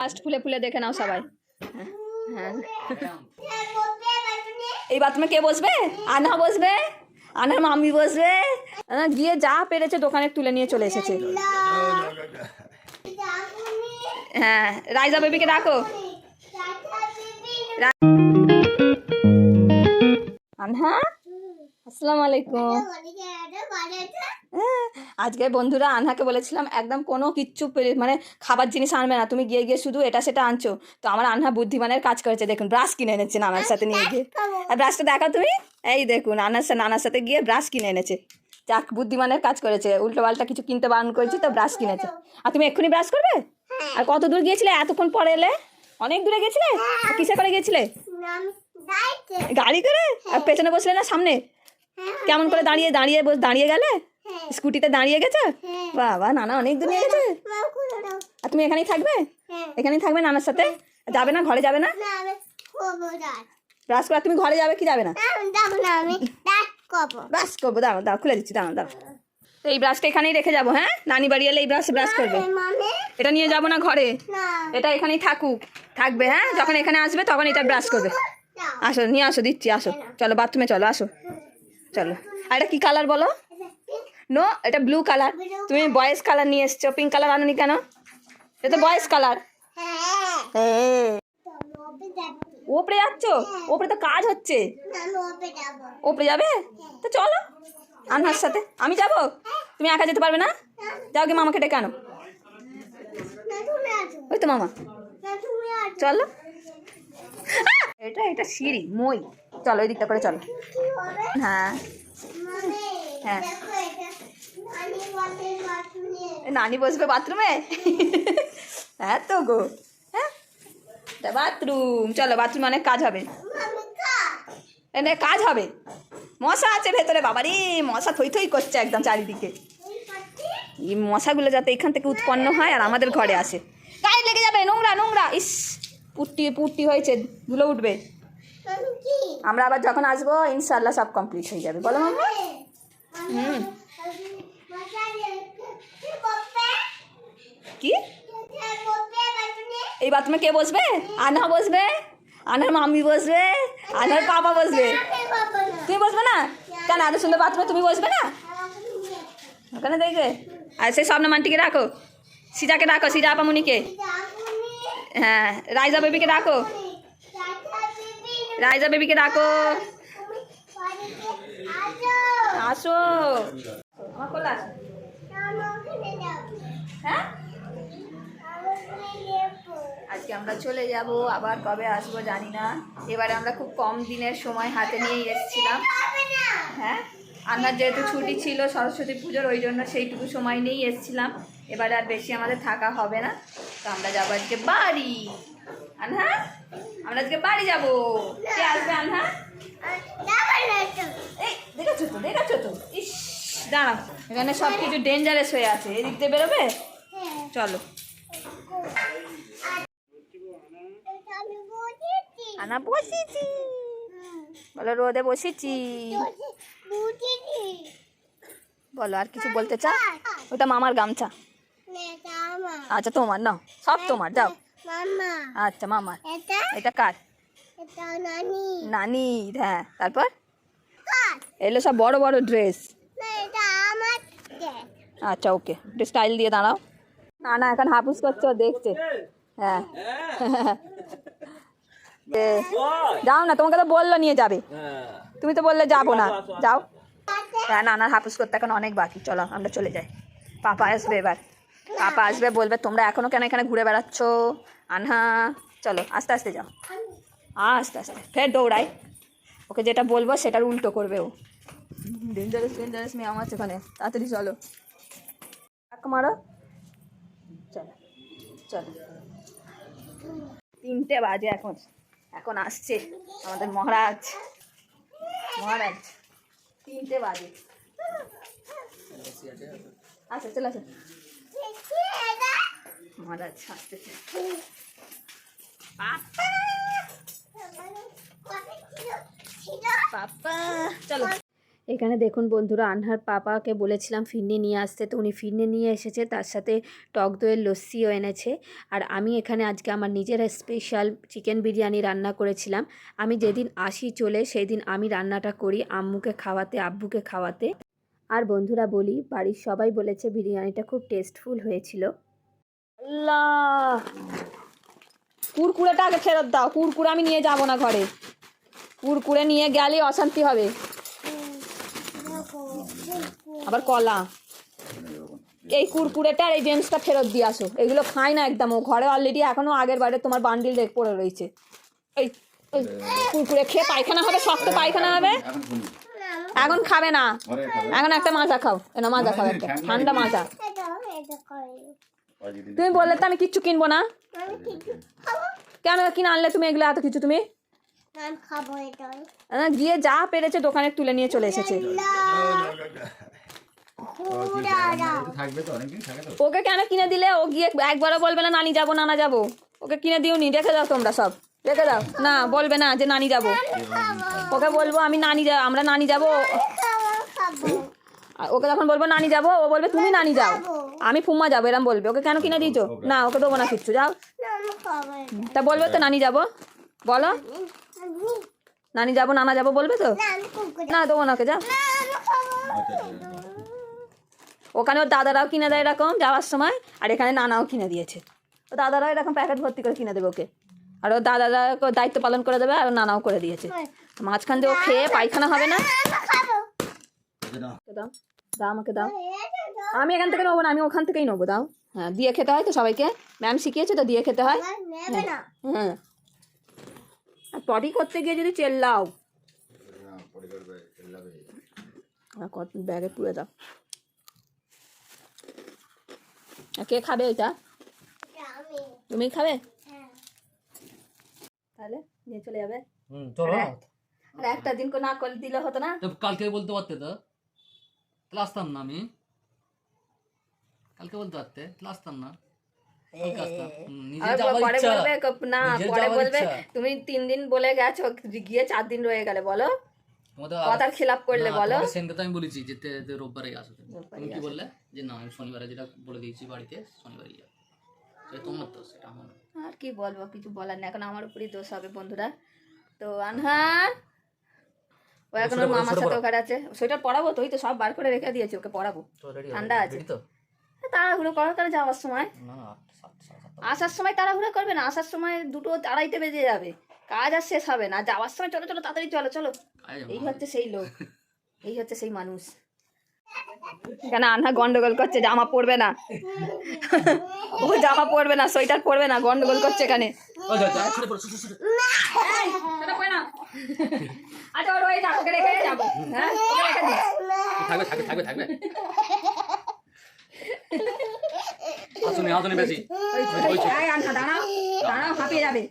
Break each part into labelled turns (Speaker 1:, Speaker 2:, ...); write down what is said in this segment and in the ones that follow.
Speaker 1: First ফুলে ফুলে দেখে নাও সবাই। হ্যাঁ এই বাথরুমে কে বসবে? আনা বসবে? আনার মাম্মি বসবে? গিয়ে যা পেরেছে দোকানে তুলে নিয়ে চলে এসেছে। হ্যাঁ রাইজা বেবিকে ডাকো। আনহা? আসসালামু আলাইকুম। হ্যাঁ, আজকে বন্ধুরা আনহাকে বলেছিলাম একদম কোনো কিচ্ছু মানে খাবার জিনিস আনবে না তুমি গিয়ে গিয়ে শুধু এটা সেটা আনছো। তো আমার আনহা বুদ্ধিমানের কাজ করেছে দেখুন ব্রাশ কিনে এনেছে নানার সাথে নিয়ে গিয়ে। আর ব্রাশটা দেখাও তুমি। এই দেখুন নানার সাথে নানার সাথে গিয়ে ব্রাশ কিনে এনেছে। যাক বুদ্ধিমানের কাজ করেছে উল্টো পাল্টা কিছু কিনতে বারণ করেছি তো ব্রাশ কিনেছে। আর তুমি এক্ষুনি ব্রাশ করবে? আর কত দূর গিয়েছিলে? এতক্ষণ পরে এলে? অনেক দূরে গেছিলে কিসে করে গেছিলে গাড়ি করে? আর পেছনে বসলে না সামনে? কেমন করে দাঁড়িয়ে দাঁড়িয়ে বস দাঁড়িয়ে গেলে? স্কুটিতে দাঁড়িয়ে গেছে? বাবা নানা অনেক দূর গেছে। আর তুমি এখানেই থাকবে? এখানেই থাকবে নানার সাথে? যাবে না? ঘরে যাবে না? ব্রাশ করে তুমি ঘরে যাবে কি যাবে না? ব্রাশ করব। দাঁড়াও দাঁড়াও খুলে দিচ্ছি দাঁড়াও দাঁড়াও তো এই ব্রাশটা এখানেই রেখে যাব হ্যাঁ? নানি বাড়ি এলে এই ব্রাশ ব্রাশ করবে। এটা নিয়ে যাব না ঘরে? এটা এখানেই থাকুক থাকবে হ্যাঁ? যখন এখানে আসবে তখন এটা ব্রাশ করবে। আসো নিয়ে আসো দিচ্ছি আসো। চলো বাথরুমে চলো আসো। চলো। আর এটা কী কালার বলো? নো এটা ব্লু কালার তুমি বয়েস কালার নিয়ে এসছো। পিঙ্ক কালার আনোনি কেন? এটা তো বয়েস কালার ওপরে যাচ্ছ? ওপরে তো কাজ হচ্ছে। ওপরে যাবে? তো চলো। আনহার সাথে। আমি যাব? তুমি একা যেতে পারবে না? যাও কি মামাকে ডেকে আনো। ওই তো মামা। চলো! এটা এটা সিঁড়ি, মই। চলো ওই দিকটা করে চলো। হ্যাঁ। হ্যাঁ। নানি বসবে বাথরুমে? হ্যাঁ তো গো। হ্যাঁ? বাথরুম। চলো, বাথরুমে অনেক কাজ হবে। এনে কাজ হবে। মশা আছে ভেতরে, বাবারে, মশা থই থই করছে একদম চারিদিকে। এই মশাগুলো যাতে এখান থেকে উৎপন্ন হয় আর আমাদের ঘরে আসে। গায়ে লেগে যাবে, নোংরা নোংরা, ইস। পুট্টি পুট্টি হয়েছে ধুলো উঠবে। আমরা আবার যখন আসব ইনশাল্লাহ সব কমপ্লিট হয়ে যাবে। বলো মাম্মা হুম। কি? এই বাথরুমে কে বসবে? আনহা বসবে? আনার মাম্মি বসবে? আনার পাপা বসবে? তুমি বসবে না? কেন এত সুন্দর বাথরুমে তুমি বসবে না? ওখানে দেখবে। আর সেই স্বপ্নমানটিকে রাখো। সিজাকে ডাকো সিজা আপামুনিকে হ্যাঁ রাইজা বেবিকে ডাকো। রাইজা বেবিকে ডাকো। আসো। হ্যাঁ? আজকে আমরা চলে যাব, আবার কবে আসব জানি না। এবারে আমরা খুব কম দিনের সময় হাতে নিয়েই এসেছিলাম। হ্যাঁ? আমার যেহেতু ছুটি ছিল সরস্বতী পুজোর, ওই জন্য সেইটুকু সময় নিয়েই এসেছিলাম। এবারে আর বেশি আমাদের থাকা হবে না। তো আমরা যাব আজকে বাড়ি। আনহা আমরা আজকে বাড়ি যাব। কে আসবে আনহা দেখেছ তো দেখেছ তো। ইস, দাঁড়াও। এখানে সব কিছু ডেঞ্জারাস হয়ে আছে। এদিক দিয়ে বেরোবে? চলো। আনা, বসেছি। বলো, রোদে বসেছি। বলো, আর কিছু বলতে চাও? ওটা মামার গামছা। আচ্ছা তোমার নাও। সব তোমার যাও
Speaker 2: মামা।
Speaker 1: আচ্ছা মামার
Speaker 2: এটা?
Speaker 1: এটা কার?
Speaker 2: নানি।
Speaker 1: হ্যাঁ। তারপর? এগুলো সব বড় বড় ড্রেস।
Speaker 2: না এটা আমার দেখ
Speaker 1: আচ্ছা ওকে। একটু স্টাইল দিয়ে দাঁড়াও। না না এখন হাফুস করছে দেখছে। হ্যাঁ। যাও না তোমাকে তো বলল নিয়ে যাবে। তুমি তো বললে যাব না। যাও। হ্যাঁ না না হাফুস করতে এখন অনেক বাকি। চলো আমরা চলে যাই। পাপা আসবে এবার। পাপা আসবে বলবে তোমরা এখনও কেন এখানে ঘুরে বেড়াচ্ছ? আনহা চলো আস্তে আস্তে যাও। আস্তে আস্তে ফের দৌড়াই ওকে যেটা বলব সেটার উল্টো করবে ও। ডেঞ্জারাস ডেঞ্জারাস মেয়ে আমার ওখানে। তাড়াতাড়ি চলো। এক মারো। চলো চলো। তিনটে বাজে এখন। এখন আসছে আমাদের মহারাজ। মহারাজ তিনটে বাজে। আচ্ছা চলে আসো মহারাজ আসতেছে পাপা। পাপা। চলো। এখানে দেখুন বন্ধুরা আনহার পাপাকে বলেছিলাম ফিরনি নিয়ে আসতে তো উনি ফিরনি নিয়ে এসেছে তার সাথে টক দইয়ের লস্যিও এনেছে। আর আমি এখানে আজকে আমার নিজের স্পেশাল চিকেন বিরিয়ানি রান্না করেছিলাম। আমি যেদিন আসি চলে সেই দিন আমি রান্নাটা করি আম্মুকে খাওয়াতে আব্বুকে খাওয়াতে। আর বন্ধুরা বলি বাড়ির সবাই বলেছে বিরিয়ানিটা খুব টেস্টফুল হয়েছিল। আল্লাহ! কুরকুরেটা আগে ফেরত দাও কুরকুরে আমি নিয়ে যাব না ঘরে। কুরকুরে নিয়ে গেলে অশান্তি হবে। আবার কলা। এই কুরকুরেটা আর এই জেমসটা ফেরত দিয়ে আসো। এগুলো খাই না একদম। ও ঘরে অলরেডি এখনও আগের বারে তোমার বান্ডিল দেখ পড়ে রয়েছে। এই কুরকুরে খেয়ে পায়খানা হবে শক্ত পায়খানা হবে?
Speaker 3: এখন
Speaker 1: খাবে না এখন একটা মাজা খাও না মাজা খাও একটা ঠান্ডা মাজা তুমি বললে তো আমি কিচ্ছু কিনবো না কেন কিনে আনলে তুমি এগুলো এত কিছু তুমি গিয়ে যা পেরেছে দোকানে তুলে নিয়ে চলে এসেছে ওকে কেন কিনে দিলে ও গিয়ে একবারও বলবে না নানি যাব নানা যাব ওকে কিনে দিও নি রেখে দাও তোমরা সব রেখে দাও। না বলবে না যে নানি যাব। ওকে বলব আমি নানি যাব আমরা নানি যাব। ওকে যখন বলব নানি যাব ও বলবে তুমি নানি যাও। আমি ফুম্মা যাব এরম বলবে। ওকে কেন কিনে দিয়েছ? না ওকে দেবো না কিচ্ছু যাও। তা বলবে তো নানি যাব। বলো। নানি যাব নানা যাব বলবে তো?
Speaker 2: না
Speaker 1: দেবো না ওকে যাও। ওখানে ওর দাদারাও কিনে দেয় এরকম যাওয়ার সময় আর এখানে নানাও কিনে দিয়েছে। ও দাদারাও এরকম প্যাকেট ভর্তি করে কিনে দেবে ওকে। আর ওর দাদারা দায়িত্ব পালন করে দেবে আর নানাও করে দিয়েছে। মাঝখান দিয়ে ও খেয়ে পায়খানা হবে না? দাও। দাও। আমাকে দাও। আমি এখান থেকে নেব না আমি ওখান থেকেই নেব দাও। হ্যাঁ দিয়ে খেতে হয় তো সবাইকে। ম্যাম শিখিয়েছে তো দিয়ে খেতে হয়।
Speaker 2: না
Speaker 1: হ্যাঁ আর পটি করতে গিয়ে যদি চেল্লাও। কত ব্যাগে পুড়ে দাও। আর কে খাবে এটা? তুমি খাবে?
Speaker 2: হ্যাঁ
Speaker 1: তাহলে নিয়ে চলে যাবে।
Speaker 4: হুম চলো। না।
Speaker 1: আর একটা দিন না করে দিলে হতো না।
Speaker 4: তো কালকে বলতে পারতে তো? তাহলে আসতাম না আমি। কালকে বলতে পারতে? তাহলে আসতাম না।
Speaker 1: পরে বলবে তুমি তিন দিন বলে গেছো গিয়ে চার দিন রয়ে গেলে বলো। কথার খিলাপ করলে বলো।
Speaker 4: তো আমি বলেছি যে রোববারে আসো তুমি। কি বললে? যে না আমি শনিবারে যেটা বলে দিয়েছি বাড়িতে শনিবারই যাব তোমার আমার
Speaker 1: আর কি বলব কিছু বলার নেই। এখন আমার উপরই দোষ হবে বন্ধুরা। তো আনহার ও এখন ওর মামার সাথে ওখানে আছে। সোয়েটার পরাবো তো ওই তো সব বার করে রেখে দিয়েছি ওকে পরাবো ঠান্ডা আছে। তাড়াহুড়ো করার তাহলে যাওয়ার সময়। আসার সময় তাড়াহুড়ো করবে না আসার সময় দুটো আড়াইটে বেজে যাবে। কাজ আর শেষ হবে না যাওয়ার সময় চলো চলো তাড়াতাড়ি চলো চলো। এই হচ্ছে সেই লোক এই হচ্ছে সেই মানুষ। কেন আনা গন্ডগোল করছে জামা পরবে না। ও জামা পরবে না সোয়েটার পরবে না গন্ডগোল করছে এখানে। আচ্ছা, হ্যাঁ, দাঁড়াও দাঁড়াও হাঁপিয়ে যাবে।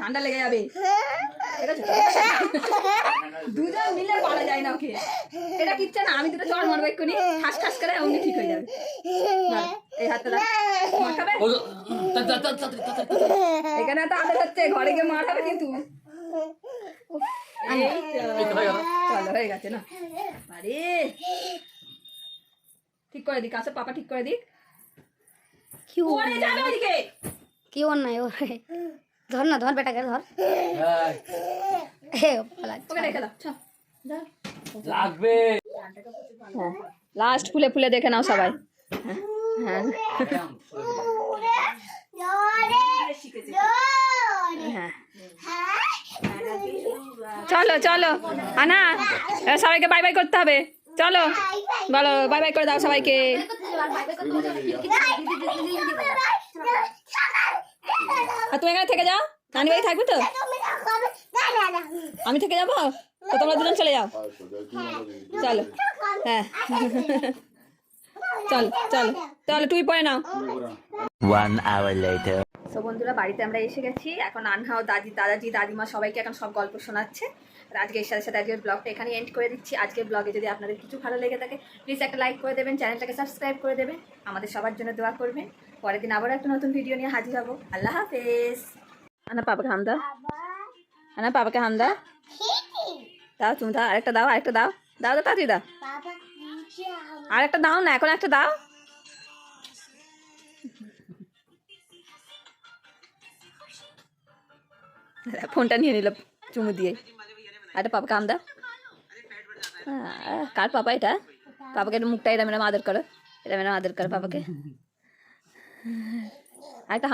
Speaker 1: ঠান্ডা লেগে যাবে। দুজন মিলে পারা যায় না ওকে। এটা কিচ্ছে না আমি দুটো চড় মারবো এক্ষুনি। করে অমনি ঠিক হয়ে যাবে। এই হাতটা এখানে তো হচ্ছে ঘরে গিয়ে মার হবে কিন্তু। ঠিক করে দিক আসো পাপা ঠিক করে দিক।
Speaker 5: কি
Speaker 1: ওরে যাবে ওদিকে।
Speaker 5: কি অন্যায় ওরে ধর না ধর বেটাকে ধর
Speaker 4: হ্যাঁ। লাগবে
Speaker 1: হ্যাঁ লাস্ট ফুলে ফুলে দেখে নাও সবাই হ্যাঁ হ্যাঁ হ্যাঁ চলো চলো আনা সবাইকে বাই বাই করতে হবে চলো বলো বাই বাই করে দাও সবাইকে আর তুমি এখানে থেকে যাও। নানি বাড়ি থাকবে তো? আমি থেকে যাব? তো তোমরা দুজন চলে যাও। চলো। হ্যাঁ। চল চল। চলো তুই পরে নাও।
Speaker 6: One hour later.
Speaker 1: তো বন্ধুরা বাড়িতে আমরা এসে গেছি। এখন আনহা ও দাদি দাদাজি দাদিমা সবাইকে এখন সব গল্প শোনাচ্ছে। আর আজকে এর সাথে সাথে আজকের ব্লগটা এখানে এন্ড করে দিচ্ছি। আজকের ব্লগে যদি আপনাদের কিছু ভালো লেগে থাকে প্লিজ একটা লাইক করে দেবেন চ্যানেলটাকে সাবস্ক্রাইব করে দেবেন। আমাদের সবার জন্য দোয়া করবেন। পরের দিন আবার একটা নতুন ভিডিও নিয়ে হাজির হব। আল্লাহ হাফেজ। আনা পাপাকে হামদা। আনা পাপাকে হামদা। দাও তুমি দাও, আরেকটা দাও আরেকটা দাও। দাও দাও তাড়াতাড়ি দাও।
Speaker 2: আমি
Speaker 1: আরেকটা দাও না, এখন একটা দাও। ফোনটা নিয়ে নিল চুমু দিয়ে। একটা পাপা কাম দাও আহ, কার পাপা এটা পাপাকে একটু মুখটা এরম এরম আদর করো এরম এরম আদর করো পাপাকে আরেকটা